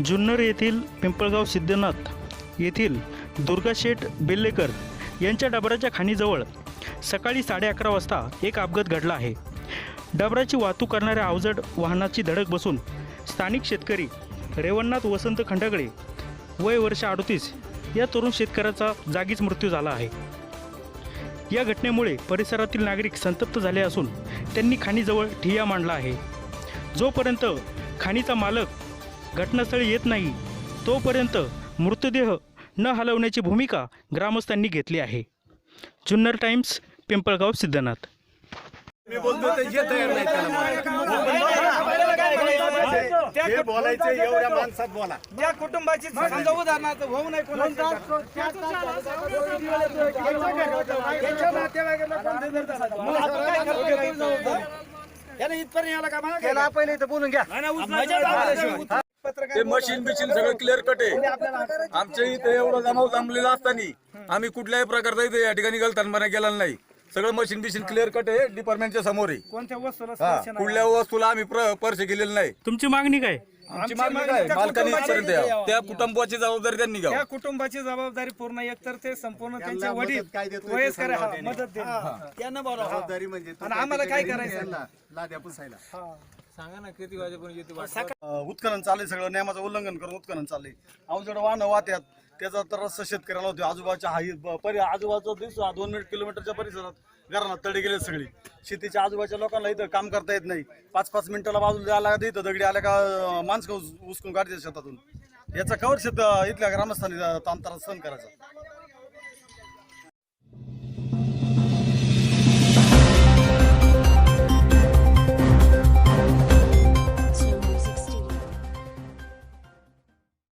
जुन्नर येथील पिंपळगाव सिद्धनाथ येथील दुर्गाशेठ बेल्लेकर यांच्या डबराच्या खाणीजवळ सकाळी साडे अकरा वाजता एक अपघात घडला आहे. डबराची वाहतूक करणाऱ्या अवजड वाहनाची धडक बसून स्थानिक शेतकरी रेवणनाथ वसंत खंडागळे वय वर्ष अडतीस या तरुण शेतकऱ्याचा जागीच मृत्यू झाला आहे. या घटनेमुळे परिसरातील नागरिक संतप्त झाले असून त्यांनी खाणीजवळ ठिय्या मांडला आहे. जोपर्यंत खाणीचा मालक घटनास्थळी येत नाही. तोपर्यंत मृतदेह न हलवण्याची भूमिका ग्रामस्थांनी घेतली आहे. जुन्नर टाइम्स पिंपळगाव सिद्धनाथ. मी बोलतो ते जे तयार नाही त्याला हे बोलायचं एवढ्या माणसात बोला. ज्या कुटुंबाची समजा उदाहरणार्थ इथपर्यंत याला पहिले इथं बोलून घ्या. ते मशीन बिशीन सगळं क्लिअर कट आहे आमच्या इथे एवढं जमाव जमलेला असताना आम्ही कुठल्याही प्रकारचा इथे या ठिकाणी गलतानपणा केला नाही सगळं मशीन बिशीन क्लिअर कट आहे डिपार्टमेंटच्या समोर आहे कोणत्या वस्तूला हा स्पर्श नाही. कुठल्या वस्तूला आम्ही प्र- स्पर्श केलेला नाही तुमची मागणी काय आमची मागणी काय त्या मालकाने कुटुंबाची इथपर्यंत यावं. त्या कुटुंबाची जबाबदारी त्यांनी त्या घ्यावं कुटुंबाची जबाबदारी पूर्ण एकतर ते संपूर्ण त्यांचे मदत वडील काय देतोय ते वयस्कर हा, त्यांनी. मदत देणं. त्यांना बोलावं. जबाबदारी म्हणजे तो आणि आम्हाला काय त्याच्या करायचं? त्यांना लाद्या पुसायला हा. अ, उत्खनन चाललंय सगळं नियमाचं उल्लंघन करून उत्खनन चाललंय. अवजड वाहनं वाहत्यात त्याचा तर रस्ता शेतकऱ्याला होतो आजूबाजूच्या हाई ब- परि आजूबाजूचा दिसतो दोन मिनिट किलोमीटरच्या परिसरात घरांना तडे गेले सगळी. शेतीच्या आजूबाजूच्या लोकांना इथं काम करता येत नाही. पाच पाच मिनिटाला बाजूला आला का इथं दगडी आल्या का अ, माणसं उस- उचकून काढते शेतातून. याचा कवर शेत इथल्या ग्रामस्थांनी अ, ताणतारा सहन करायचा.